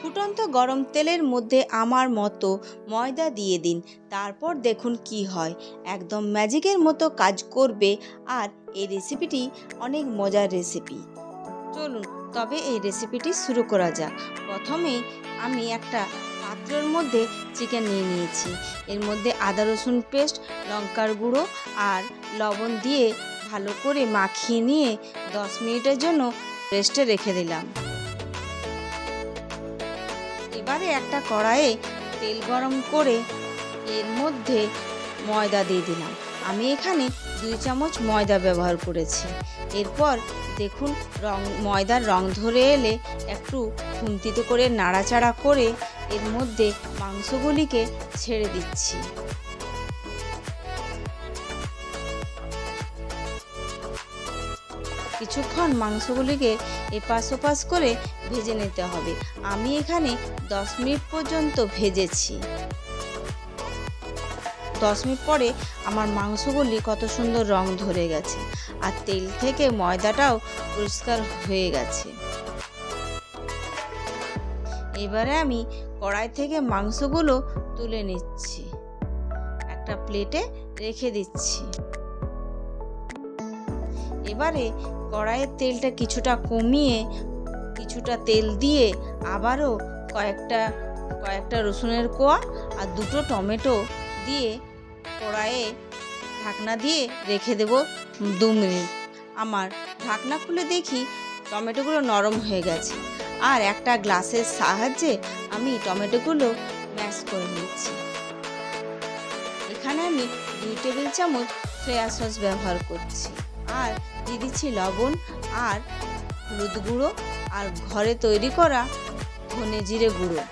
ফুটন্ত গরম তেলের মধ্যে আমার মতো ময়দা দিয়ে দিন, তারপর দেখুন কি হয়। একদম ম্যাজিকের মতো কাজ করবে আর এই রেসিপিটি অনেক মজার রেসিপি। চলুন, তবে এই রেসিপিটি শুরু করা যাক। প্রথমেই আমি একটা পাত্রের মধ্যে চিকেন নিয়ে নিয়েছি। এর মধ্যে আদা রসুন পেস্ট, লঙ্কার গুঁড়ো আর লবণ দিয়ে ভালো করে মাখিয়ে নিয়ে দশ মিনিটের জন্য রেস্টে রেখে দিলাম। এবারে একটা কড়াইয়ে তেল গরম করে এর মধ্যে ময়দা দিয়ে দিলাম। আমি এখানে দুই চামচ ময়দা ব্যবহার করেছি। এরপর দেখুন, রং, ময়দার রং ধরে এলে একটু খুন্তিতে করে নাড়াচাড়া করে এর মধ্যে মাংসগুলিকে ছেড়ে দিচ্ছি। কিছুক্ষণ মাংসগুলিকে এপাশ ওপাশ করে ভেজে নিতে হবে। আমি এখানে দশ মিনিট পর্যন্ত ভেজেছি। দশ মিনিট পরে আমার মাংসগুলি কত সুন্দর রং ধরে গেছে আর তেল থেকে ময়দাটাও পরিষ্কার হয়ে গেছে। এবারে আমি কড়াই থেকে মাংসগুলো তুলে নিচ্ছি। একটা প্লেটে রেখে দিচ্ছি। এবারে কড়াইয়ের তেলটা কিছুটা কমিয়ে কিছুটা তেল দিয়ে আবারও কয়েকটা কয়েকটা রসুনের কোয়া আর দুটো টমেটো দিয়ে কড়াইয়ে ঢাকনা দিয়ে রেখে দেব দু মিনিট। আমার ঢাকনা খুলে দেখি টমেটোগুলো নরম হয়ে গেছে আর একটা গ্লাসের সাহায্যে আমি টমেটোগুলো ম্যাশ করে নিচ্ছি। এখানে আমি দুই টেবিল চামচ সয়া সস ব্যবহার করছি। আর দিয়ে দিচ্ছি লবণ আর হলুদ গুঁড়ো আর ঘরে তৈরি করা ধনে জিরে গুঁড়ো।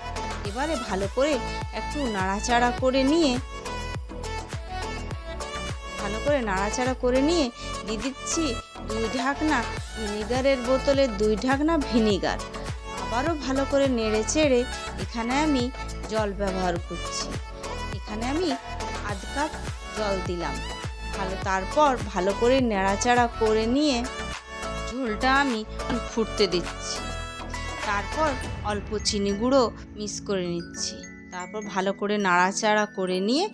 এবারে ভালো করে একটু নাড়াচাড়া করে নিয়ে, ভালো করে নাড়াচাড়া করে নিয়ে দিয়ে দিচ্ছি দুই ঢাকনা ভিনিগারের বোতলে দুই ঢাকনা ভিনিগার। আবারও ভালো করে নেড়ে চেড়ে এখানে আমি জল ব্যবহার করছি। এখানে আমি আধ কাপ জল দিলাম। ভালো তারপর ভালো করে নেড়াচাড়া করে নিয়ে ঝোলটা আমি ফুটতে দিচ্ছি। তারপর অল্প চিনি গুঁড়ো মিক্স করে নিচ্ছি। তারপর ভালো করে নাড়াচাড়া করে নিয়ে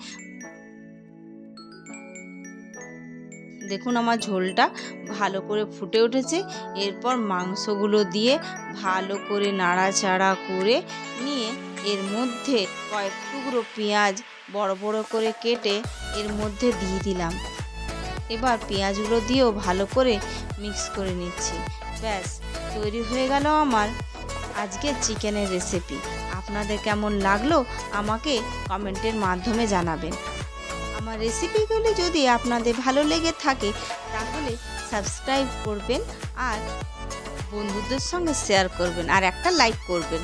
দেখুন আমার ঝোলটা ভালো করে ফুটে উঠেছে। এরপর মাংসগুলো দিয়ে ভালো করে নাড়াচাড়া করে নিয়ে এর মধ্যে কয়েক টুকরো পেঁয়াজ বড় বড় করে কেটে এর মধ্যে দিয়ে দিলাম। এবার পেঁয়াজগুলো দিয়েও ভালো করে মিক্স করে নিচ্ছি। ব্যাস, তৈরি হয়ে গেল আমার আজকের চিকেনের রেসিপি আপনাদের কেমন লাগল আমাকে কমেন্টের মাধ্যমে জানাবেন। আমার রেসিপিগুলি যদি আপনাদের ভালো লেগে থাকে, তাহলে সাবস্ক্রাইব করবেন আর বন্ধুদের সঙ্গে শেয়ার করবেন আর একটা লাইক করবেন।